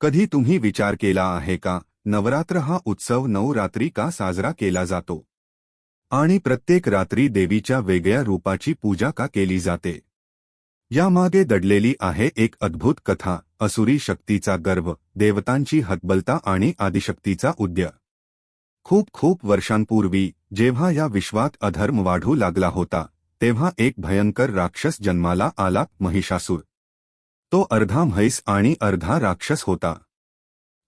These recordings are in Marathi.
कधी तुम्ही विचार केला आहे का? नवरात्र हा उत्सव नऊ रात्री का साजरा केला जातो? आणि प्रत्येक रात्री देवीच्या वेगळ्या रूपाची पूजा का केली जाते? यामागे दडलेली आहे एक अद्भुत कथा असुरी शक्तीचा गर्भ देवतांची हतबलता आणि आदिशक्तीचा उद्य. खूप खूप वर्षांपूर्वी जेव्हा या विश्वात अधर्म वाढू लागला होता तेव्हा एक भयंकर राक्षस जन्माला आला महिषासूर. तो अर्धा म्हैस आणि अर्धा राक्षस होता.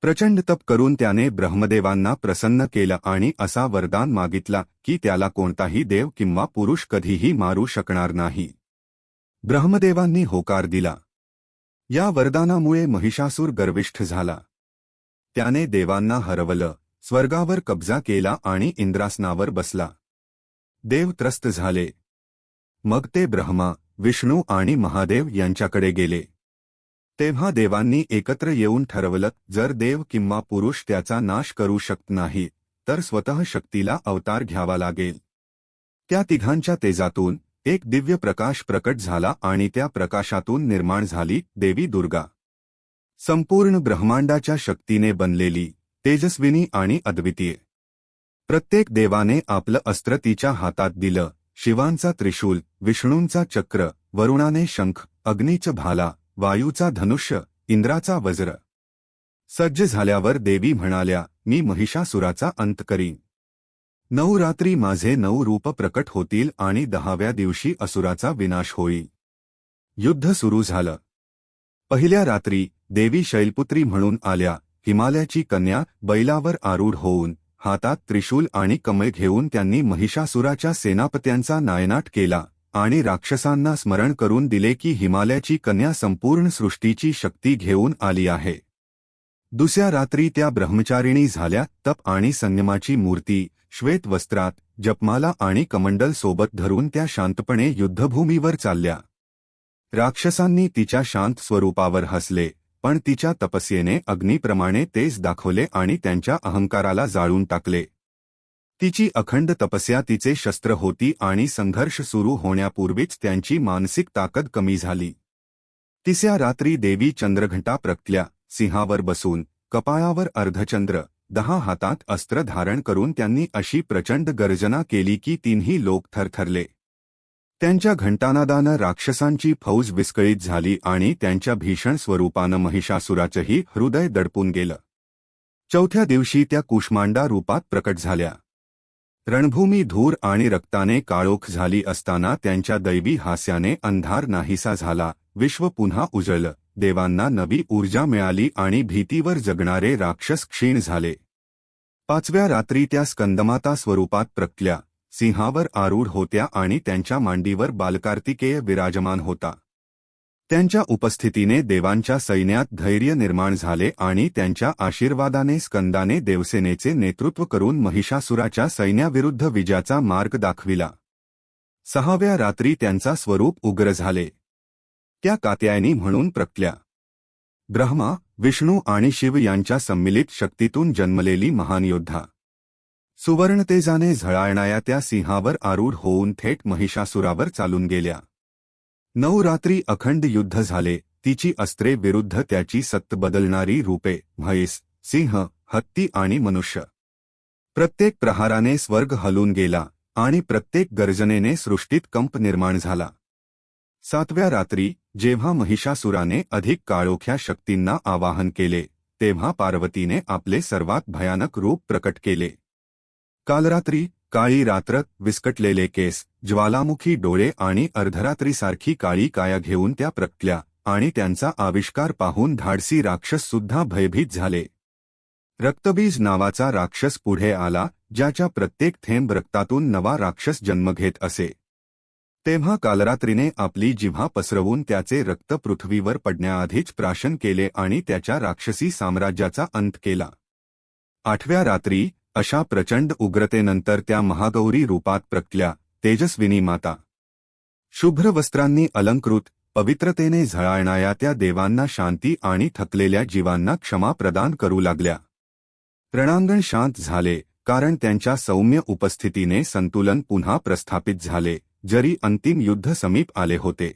प्रचंड तप करून त्याने ब्रह्मदेवांना प्रसन्न केलं आणि असा वरदान मागितला की त्याला कोणताही देव किंवा पुरुष कधीही मारू शकणार नाही. ब्रह्मदेवांनी होकार दिला. या वरदानामुळे महिषासूर गर्विष्ठ झाला. त्याने देवांना हरवलं स्वर्गावर कब्जा केला आणि इंद्रासनावर बसला. देव त्रस्त झाले. मग ते ब्रह्मा विष्णू आणि महादेव यांच्याकडे गेले. तेव्हा देवांनी एकत्र येऊन ठरवलं जर देव किंवा पुरुष त्याचा नाश करू शकत नाही तर स्वतः शक्तीला अवतार घ्यावा लागेल. त्या तिघांच्या तेजातून एक दिव्य प्रकाश प्रकट झाला आणि त्या प्रकाशातून निर्माण झाली देवी दुर्गा. संपूर्ण ब्रह्मांडाच्या शक्तीने बनलेली तेजस्विनी आणि अद्वितीय. प्रत्येक देवाने आपलं अस्त्र तिच्या हातात दिलं शिवांचा त्रिशूल विष्णूंचा चक्र वरुणाने शंख अग्नीच भाला वायूचा धनुष्य इंद्राचा वज्र. सज्ज झाल्यावर देवी म्हणाल्या मी महिषासुराचा अंत करीन. नऊ रात्री माझे नऊ रूप प्रकट होतील आणि दहाव्या दिवशी असुराचा विनाश होईल. युद्ध सुरू झालं. पहिल्या रात्री देवी शैलपुत्री म्हणून आल्या हिमालयाची कन्या बैलावर आरूढ होऊन हातात त्रिशूल आणि कमळ घेऊन त्यांनी महिषासुराच्या सेनापत्यांचा नायनाट केला. आणि राक्षसांना स्मरण करून दिले की हिमालयाची कन्या संपूर्ण सृष्टीची शक्ती घेऊन आली आहे. दुसऱ्या रात्री त्या ब्रह्मचारिणी झाल्या तप आणि संयमाची मूर्ती श्वेत वस्त्रात जपमाला आणि कमंडल सोबत धरून त्या शांतपणे युद्धभूमीवर चालल्या. राक्षसांनी तिच्या शांत स्वरूपावर हसले पण तिच्या तपस्येने अग्नीप्रमाणे तेज दाखवले आणि त्यांच्या अहंकाराला जाळून टाकले. तिची अखंड तपस्या तिचे शस्त्र होती आणि संघर्ष सुरू होण्यापूर्वीच त्यांची मानसिक ताकद कमी झाली. तिसऱ्या रात्री देवी चंद्रघंटा प्रकटल्या सिंहावर बसून कपाळावर अर्धचंद्र दहा हातात अस्त्र धारण करून त्यांनी अशी प्रचंड गर्जना केली की तीनही लोक थरथरले. त्यांच्या घंटानादानं राक्षसांची फौज विस्कळीत झाली आणि त्यांच्या भीषण स्वरूपानं महिषासुराचंही हृदय दडपून गेलं. चौथ्या दिवशी त्या कुष्मांडा रूपात प्रकट झाल्या. रणभूमी धूर आणि रक्ताने काळोख झाली असताना त्यांच्या दैवी हास्याने अंधार नाहीसा झाला. विश्व पुन्हा उजळलं. देवांना नवी ऊर्जा मिळाली आणि भीतीवर जगणारे राक्षस क्षीण झाले. पाचव्या रात्री त्या स्कंदमाता स्वरूपात प्रकल्या. सिंहावर आरूढ होत्या आणि त्यांच्या मांडीवर बालकार्तिकेय विराजमान होता. त्यांच्या उपस्थितीने देवांच्या सैन्यात धैर्य निर्माण झाले आणि त्यांच्या आशीर्वादाने स्कंदाने देवसेनेचे नेतृत्व करून महिषासुराच्या सैन्याविरुद्ध विजयाचा मार्ग दाखविला. सहाव्या रात्री त्यांचा स्वरूप उग्र झाले. त्या कात्यायनी म्हणून प्रकल्या ब्रह्मा विष्णू आणि शिव यांच्या संमिलित शक्तीतून जन्मलेली महान योद्धा. सुवर्णतेजाने झळाळणाऱ्या त्या सिंहावर आरूढ होऊन थेट महिषासुरावर चालून गेल्या. नऊ रात्री अखंड युद्ध झाले. तिची अस्त्रे विरुद्ध त्याची सत्त बदलणारी रूपे म्हैस सिंह हत्ती आणि मनुष्य. प्रत्येक प्रहाराने स्वर्ग हलून गेला आणि प्रत्येक गर्जनेने सृष्टीत कंप निर्माण झाला. सातव्या रात्री जेव्हा महिषासुराने अधिक काळोख्या शक्तींना आवाहन केले तेव्हा पार्वतीने आपले सर्वात भयानक रूप प्रकट केले. काल रात्री काळी रात्र विस्कटलेले केस ज्वालामुखी डोळे आणि अर्धरात्रीसारखी काळी काया घेऊन त्या प्रकटल्या आणि त्यांचा आविष्कार पाहून धाडसी राक्षस सुद्धा भयभीत झाले. रक्तबीज नावाचा राक्षस पुढे आला ज्याच्या प्रत्येक थेंब रक्तातून नवा राक्षस जन्म घेत असे. तेव्हा कालरात्रीने आपली जिव्हा पसरवून त्याचे रक्त पृथ्वीवर पडण्याआधीच प्राशन केले आणि त्याच्या राक्षसी साम्राज्याचा अंत केला. आठव्या रात्री अशा प्रचंड उग्रतेनंतर त्या महागौरी रूपात प्रकटल्या तेजस्विनी माता. शुभ्र वस्त्रांनी अलंकृत पवित्रतेने झळाळणाऱ्या त्या देवांना शांती आणि थकलेल्या जीवांना क्षमा प्रदान करू लागल्या. रणांगण शांत झाले कारण त्यांच्या सौम्य उपस्थितीने संतुलन पुन्हा प्रस्थापित झाले जरी अंतिम युद्ध समीप आले होते.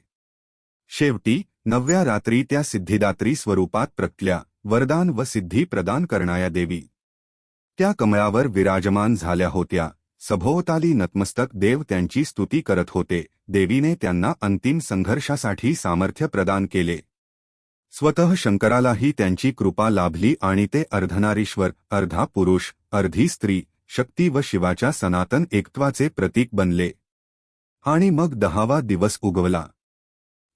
शेवटी नवव्या रात्री त्या सिद्धिदात्री स्वरूपात प्रकटल्या वरदान व सिद्धी प्रदान करणाऱ्या देवी. त्या कमळावर विराजमान झाल्या होत्या. सभोवताली नतमस्तक देव त्यांची स्तुती करत होते. देवीने त्यांना अंतिम संघर्षासाठी सामर्थ्य प्रदान केले. स्वतः शंकरालाही त्यांची कृपा लाभली आणि ते अर्धनारीश्वर अर्धा पुरुष अर्धी स्त्री शक्ती व शिवाच्या सनातन एकत्वाचे प्रतीक बनले. आणि मग दहावा दिवस उगवला.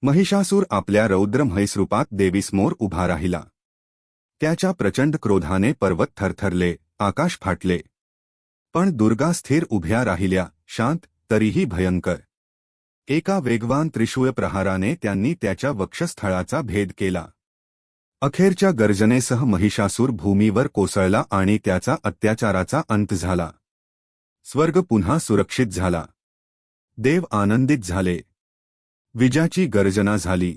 महिषासूर आपल्या रौद्र म्हैसरूपात देवीसमोर उभा राहिला. त्याच्या प्रचंड क्रोधाने पर्वत थरथरले. आकाश फाटले. पण दुर्गा स्थिर उभ्या राहिल्या शांत तरीही भयंकर. एका वेगवान त्रिशूळ प्रहाराने त्यांनी त्याच्या वक्षस्थळाचा भेद केला. अखेरच्या गर्जनेसह महिषासूर भूमीवर कोसळला आणि त्याचा अत्याचाराचा अंत झाला. स्वर्ग पुन्हा सुरक्षित झाला. देव आनंदित झाले. विजाची गर्जना झाली.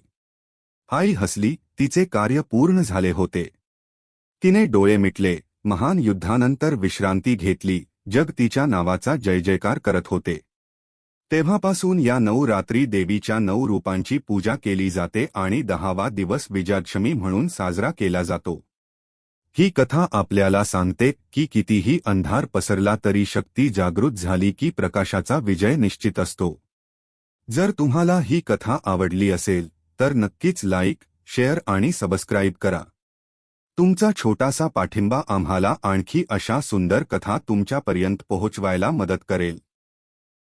आई हसली तिचे कार्य पूर्ण झाले होते. तिने डोळे मिटले. महान युद्धानंतर विश्रांती घेतली जग तिच्या नावाचा जय जयकार करत होते. तेव्हापासून या नऊ रात्री देवीच्या नऊ रूपांची पूजा केली जाते आणि दहावा दिवस विजयादशमी म्हणून साजरा केला जातो. ही कथा आपल्याला सांगते की कितीही अंधार पसरला तरी शक्ती जागृत झाली की प्रकाशाचा विजय निश्चित असतो. जर तुम्हाला ही कथा आवडली असेल तर नक्कीच लाईक शेअर आणि सबस्क्राईब करा. तुमचा छोटासा पाठिंबा आम्हाला आणखी अशा सुंदर कथा तुमच्यापर्यंत पोहोचवायला मदत करेल.